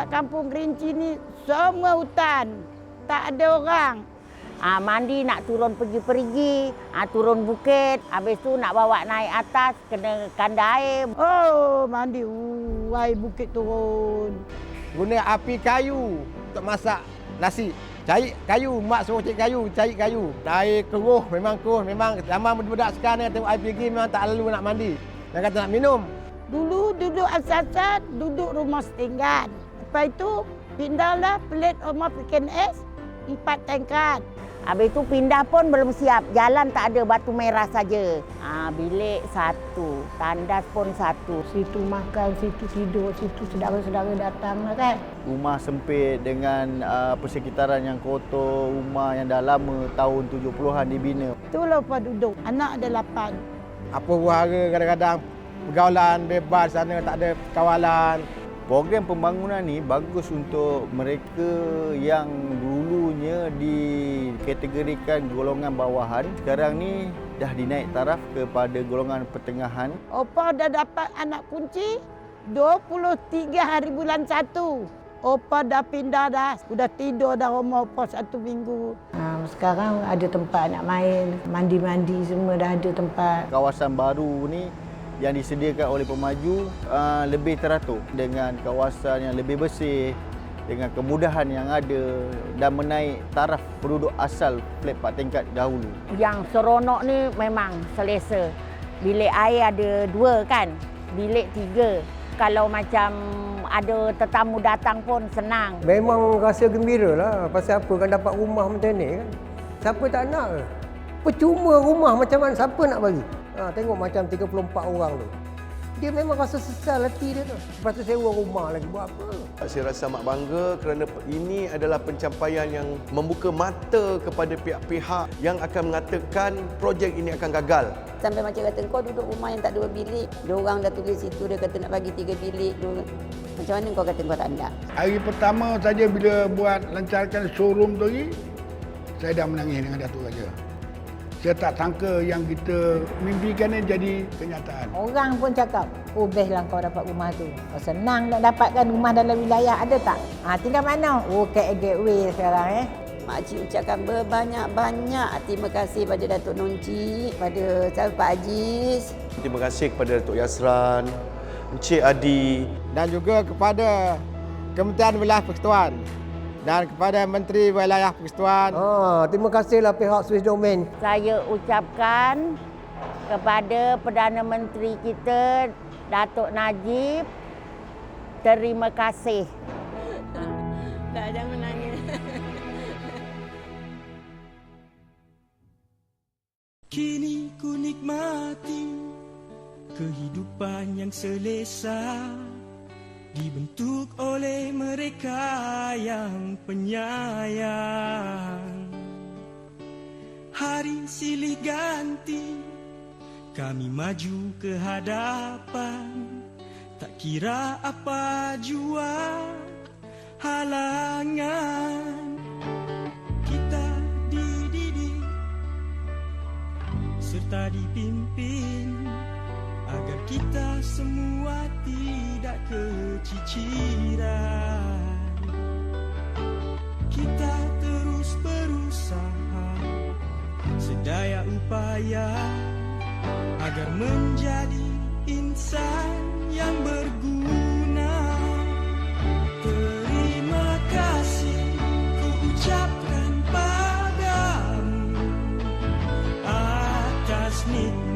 kat kampung Kerinci ni semua hutan. Tak ada orang. Ah, mandi nak turun pergi-pergi, ah, turun bukit. Habis tu nak bawa naik atas, kena kanda air. Oh, mandi. Wai bukit turun. Guna api kayu untuk masak nasi. Cari kayu, mak suruh cari kayu, cari kayu. Air keruh, memang keruh. Memang zaman budak sekarang ni tengok air pergi memang tak lalu nak mandi. Yang kata nak minum. Dulu duduk asasat, duduk rumah setinggan. Lepas itu pindahlah pelit rumah PKNS, empat tingkat. Habis tu pindah pun belum siap. Jalan tak ada batu merah saja. Ah, bilik satu, tandas pun satu. Situ makan, situ tidur, situ saudara-saudara datang lah kan. Rumah sempit dengan uh, persekitaran yang kotor, rumah yang dah lama tahun 70-an dibina. Itulah apa duduk. Anak ada lapan. Apa wahara kadang-kadang pergaulan bebas sana tak ada kawalan. Program pembangunan ni bagus untuk mereka yang dulunya dikategorikan golongan bawahan. Sekarang ni dah dinaik taraf kepada golongan pertengahan. Opa dah dapat anak kunci 23 hari bulan 1. Opa dah pindah dah. Sudah tidur dah rumah opa satu minggu. Ha, sekarang ada tempat nak main. Mandi-mandi semua dah ada tempat. Kawasan baru ni yang disediakan oleh pemaju uh, lebih teratur dengan kawasan yang lebih bersih dengan kemudahan yang ada dan menaik taraf penduduk asal flat pak tingkat dahulu. Yang seronok ni memang selesa. Bilik air ada dua kan, bilik tiga. Kalau macam ada tetamu datang pun senang. Memang rasa gembira lah. Pasal apa kan dapat rumah macam ni kan. Siapa tak nak ke? Percuma rumah macam mana siapa nak bagi? Ha, tengok macam 34 orang tu. Dia memang rasa sesal hati dia tu. Lepas tu sewa rumah lagi buat apa? Saya rasa amat bangga kerana ini adalah pencapaian yang membuka mata kepada pihak-pihak yang akan mengatakan projek ini akan gagal. Sampai macam kata kau duduk rumah yang tak dua bilik, dua orang dah tulis situ dia kata nak bagi tiga bilik. Dua... Macam mana kau kata kau tak nak? Hari pertama saja bila buat lancarkan showroom tu lagi, saya dah menangis dengan Datuk Raja. Saya tak sangka yang kita mimpikan ni jadi kenyataan. Orang pun cakap, oh best lah kau dapat rumah tu. Oh, senang nak dapatkan rumah dalam wilayah, ada tak? Ha, tinggal mana? Oh, KL Gateway sekarang eh. Makcik ucapkan berbanyak-banyak terima kasih pada Datuk Nonci, pada Sahabat Pak Aziz. Terima kasih kepada Datuk Yasran, Encik Adi Dan juga kepada Kementerian Wilayah Persekutuan dan kepada Menteri Wilayah Persekutuan. Ha, terima kasihlah pihak Swiss Domain. Saya ucapkan kepada Perdana Menteri kita Datuk Najib terima kasih. Tak jangan menangis. Kini ku nikmati kehidupan yang selesa dibentuk oleh mereka yang penyayang. Hari silih ganti, kami maju ke hadapan, tak kira apa jua halangan. Kita dididik serta dipimpin agar kita semua tidak keciciran. Kita terus berusaha sedaya upaya agar menjadi insan yang berguna. Terima kasih ku ucapkan padamu atas nikmat